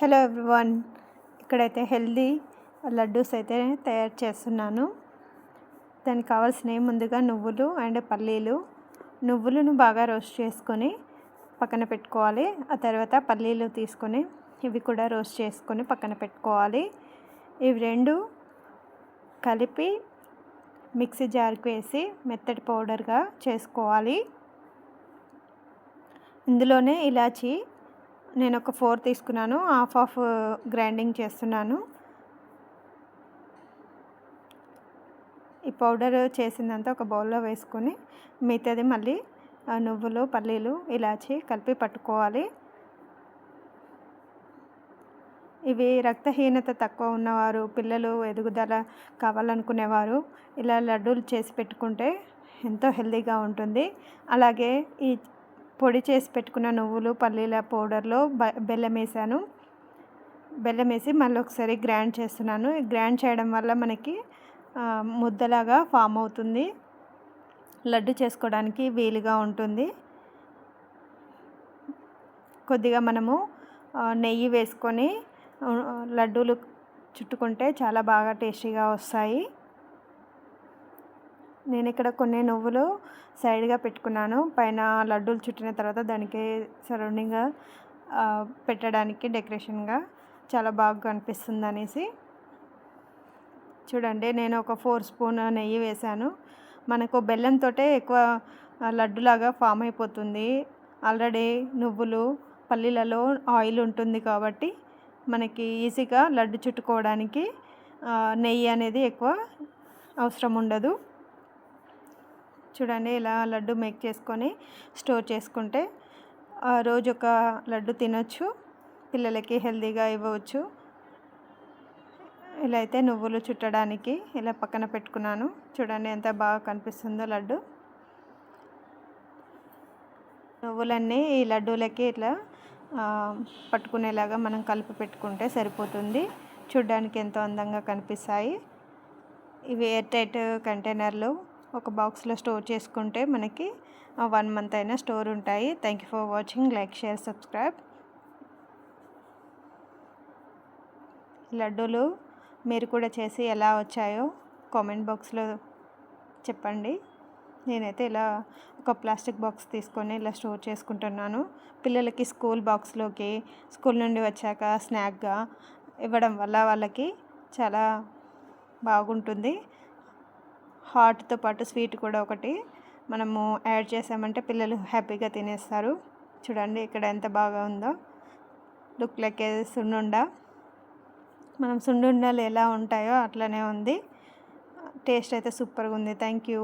Hello everyone ఇక్కడైతే healthy laddoos అయితే తయారు చేస్తున్నాను. దానికి కావాల్సినవి ముందుగా నువ్వులు అండ్ పల్లీలు. నువ్వులను బాగా రోస్ట్ చేసుకొని పక్కన పెట్టుకోవాలి. ఆ తర్వాత పల్లీలు తీసుకొని ఇవి కూడా రోస్ట్ చేసుకొని పక్కన పెట్టుకోవాలి. ఇవి రెండు కలిపి మిక్సీ జార్కి వేసి మెత్తటి పౌడర్గా చేసుకోవాలి. ఇందులోనే ఇలాచి నేను ఒక ఫోర్ తీసుకున్నాను హాఫ్ ఆఫ్ గ్రైండింగ్ చేస్తున్నాను. ఈ పౌడర్ చేసిందంతా ఒక బౌల్లో వేసుకొని మిగతాది మళ్ళీ నువ్వులు పల్లీలు ఇలాచి కలిపి పట్టుకోవాలి. ఇవి రక్తహీనత తక్కువ ఉన్నవారు పిల్లలు ఎదుగుదల కావాలనుకునేవారు ఇలా లడ్డూలు చేసి పెట్టుకుంటే ఎంతో హెల్తీగా ఉంటుంది. అలాగే ఈ పొడి చేసి పెట్టుకున్న నువ్వులు పల్లీల పౌడర్లో బెల్లం వేసాను. బెల్లం వేసి మళ్ళీ ఒకసారి గ్రైండ్ చేస్తున్నాను. గ్రైండ్ చేయడం వల్ల మనకి ముద్దలాగా ఫామ్ అవుతుంది. లడ్డు చేసుకోవడానికి వీలుగా ఉంటుంది. కొద్దిగా మనము నెయ్యి వేసుకొని లడ్డూలు చుట్టుకుంటే చాలా బాగా టేస్టీగా వస్తాయి. నేను ఇక్కడ కొన్ని నువ్వులు సైడ్గా పెట్టుకున్నాను. పైన లడ్డూలు చుట్టిన తర్వాత దానికి సరౌండింగ్గా పెట్టడానికి డెకరేషన్గా చాలా బాగా కనిపిస్తుంది అనేసి చూడండి నేను ఒక ఫోర్ స్పూన్ నెయ్యి వేశాను. మనకు బెల్లంతో ఎక్కువ లడ్డులాగా ఫామ్ అయిపోతుంది. ఆల్రెడీ నువ్వులు పల్లీలలో ఆయిల్ ఉంటుంది కాబట్టి మనకి ఈజీగా లడ్డు చుట్టుకోవడానికి నెయ్యి అనేది ఎక్కువ అవసరం ఉండదు. చూడండి ఇలా లడ్డు మేక్ చేసుకొని స్టోర్ చేసుకుంటే రోజు ఒక లడ్డు తినొచ్చు పిల్లలకి హెల్తీగా ఇవ్వవచ్చు. ఇలా అయితే నువ్వులు చుట్టడానికి ఇలా పక్కన పెట్టుకున్నాను. చూడండి ఎంత బాగా కనిపిస్తుందో లడ్డు. నువ్వులన్నీ ఈ లడ్డూలకి ఇట్లా పట్టుకునేలాగా మనం కలిపి పెట్టుకుంటే సరిపోతుంది. చూడ్డానికి ఎంతో అందంగా కనిపిస్తాయి. ఇవి ఎయిర్ టైట్ కంటైనర్లు. ఒక బాక్స్లో స్టోర్ చేసుకుంటే మనకి వన్ మంత్ అయినా స్టోర్ ఉంటాయి. Thank you for watching. Like share subscribe. లడ్డూలు మీరు కూడా చేసి ఎలా వచ్చాయో కామెంట్ బాక్స్లో చెప్పండి. నేనైతే ఇలా ఒక ప్లాస్టిక్ బాక్స్ తీసుకొని ఇలా స్టోర్ చేసుకుంటున్నాను. పిల్లలకి స్కూల్ బాక్స్లోకి స్కూల్ నుండి వచ్చాక స్నాక్గా ఇవ్వడం వల్ల వాళ్ళకి చాలా బాగుంటుంది. హాట్తో పాటు స్వీట్ కూడా ఒకటి మనము యాడ్ చేసామంటే పిల్లలు హ్యాపీగా తినేస్తారు. చూడండి ఇక్కడ ఎంత బాగా ఉందో. లుక్ లైక్ సున్నుండ. మనం సున్నుండలు ఎలా ఉంటాయో అట్లనే ఉంది. టేస్ట్ అయితే సూపర్గా ఉంది. Thank you.